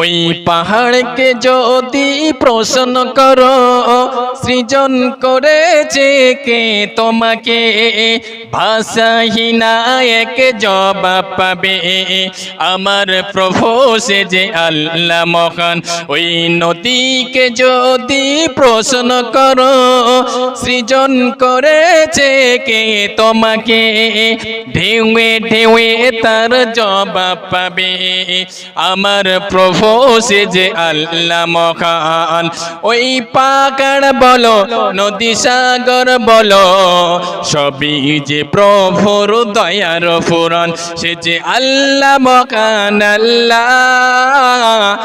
ওই পাহাড়কে যদি প্রশ্ন করো, সৃজন করেছে কে তোমাকে? ভাষাহীনা এক জবাব পাবে। আমার প্রভু সে যে আল্লাহ মহান। ওই নদীকে যদি প্রশ্ন করো, সৃজন করেছে কে তোমাকে? ঢেউয়ে ঢেউয়ে তার জবাব পাবে। আমার প্রভু সে যে আল্লাহ মহান। ওই পাকাড় বলো, নদী সাগর বলো, সবই যে প্রভুর দয়ার ফুরন সে যে আল্লাহ মকান আল্লাহ,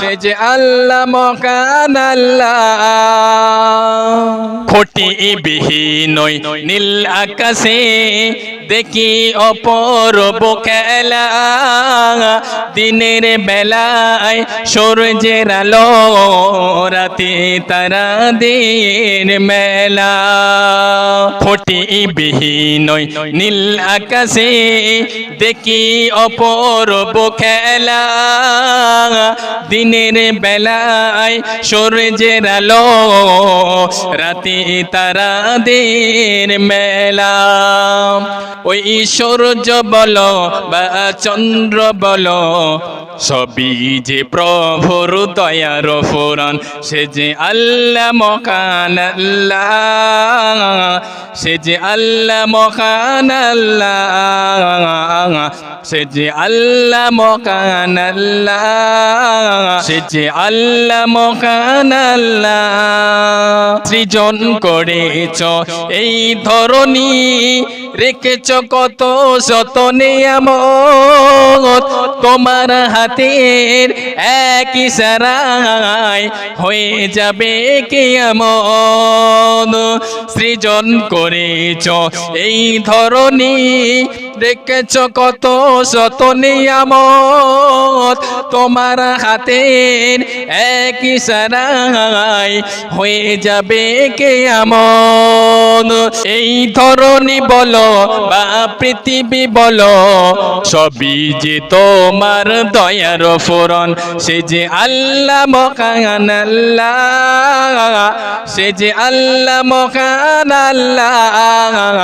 সে যে আল্লাহ মকান আল্লাহ। খটি বিহীন নীল আকাশে দেখি অপরব খেলা দিনের বেলায় সূর্যের আলো, রাতে তারা দিন মেলা। ফটি বিহীন ওই নীল আকাশে দেখি অপরব খেলা দিনের বেলায় সূর্যের আলো, রাতে তারা দিন মেলা। ওই সূর্য বলো বা চন্দ্র বলো, সবই যে প্রভুর দয়ার ফুরন, সে যে আল্লাহ মকান সে যে আল্লাহ মকান সে যে আল্লাহ মকান সে যে আল্লাহ। মকান সৃজন করেছ। এই ধরনী রেখেছ কত শত নিয়ামত তোমার হাতের এক ইশারায় হয়ে যাবে কে কিয়ামত সৃজন করেছ এই ধরনী রেখেছ কত শত নিয়ামত। তোমার হাতের এক ইশারায় হয়ে যাবে কেয়ামত। এই ধরনী বলো বা পৃথিবী বলো, সবই যে তোমার দয়ার ফোরন। সে যে আল্লাহ মকান আল্লাহ, সে যে আল্লাহ মকান আল্লাহ।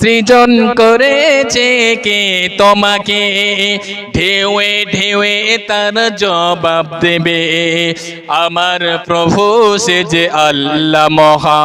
সৃজন করেছে কে তোমাকে? ঢেউয়ে ঢেউয়ে তার জবাব দেবে। আমার প্রভু সে যে আল্লাহ মহা